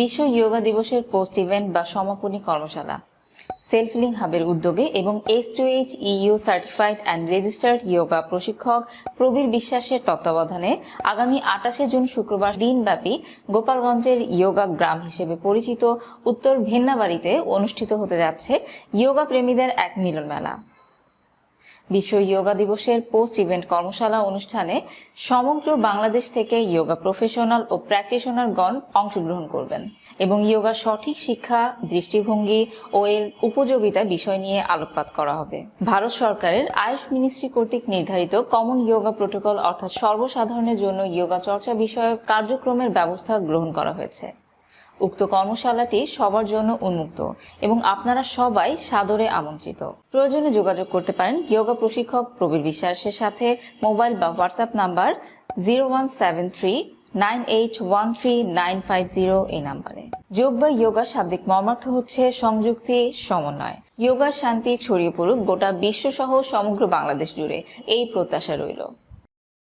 বিশ্ব ইয়োগা দিবসের post event বা সমাপনী কর্মশালা। সেলফ লিং হাবের উদ্যোগে এবং S two H U certified and registered yoga প্রশিক্ষক প্রবীর বিশ্বাসের তত্ত্বাবধানে আগামী আটাশে জুন শুক্রবার দিনব্যাপী গোপালগঞ্জের ইয়োগা গ্রাম হিসেবে পরিচিত উত্তর ভেন্নাবাড়িতে অনুষ্ঠিত হতে যাচ্ছে ইয়োগা প্রেমীদের এক মিলন মেলা। বিশ্ব ইয়োগা দিবসের পোস্ট ইভেন্ট কর্মশালা অনুষ্ঠানে সমগ্র বাংলাদেশ থেকে ইয়োগা প্রফেশনাল ও প্র্যাকটিশনারগণ অংশগ্রহণ করবেন এবং ইয়োগার সঠিক শিক্ষা, দৃষ্টিভঙ্গি ও এর উপযোগিতা বিষয় নিয়ে আলোকপাত করা হবে। ভারত সরকারের আয়ুষ মিনিস্ট্রি কর্তৃক নির্ধারিত কমন ইয়োগা প্রোটোকল অর্থাৎ সর্বসাধারণের জন্য ইয়োগা চর্চা বিষয়ক কার্যক্রমের ব্যবস্থা গ্রহণ করা হয়েছে। উক্ত কর্মশালাটি সবার জন্য উন্মুক্ত এবং আপনারা সবাই সাদরে আমন্ত্রিত। প্রয়োজনে যোগাযোগ করতে পারেন যোগা প্রশিক্ষক প্রবীর বিশ্বাসের সাথে। মোবাইল বা WhatsApp number zero one seven three nine eight one three nine five zero এই নাম্বারে। যোগ বা যোগা শাব্দিক মর্মার্থ হচ্ছে সংযুক্তি, সমন্বয়। যোগার শান্তি ছড়িয়ে পড়ুক গোটা বিশ্ব সহ সমগ্র বাংলাদেশ জুড়ে। এই প্রত্যাশা রইল।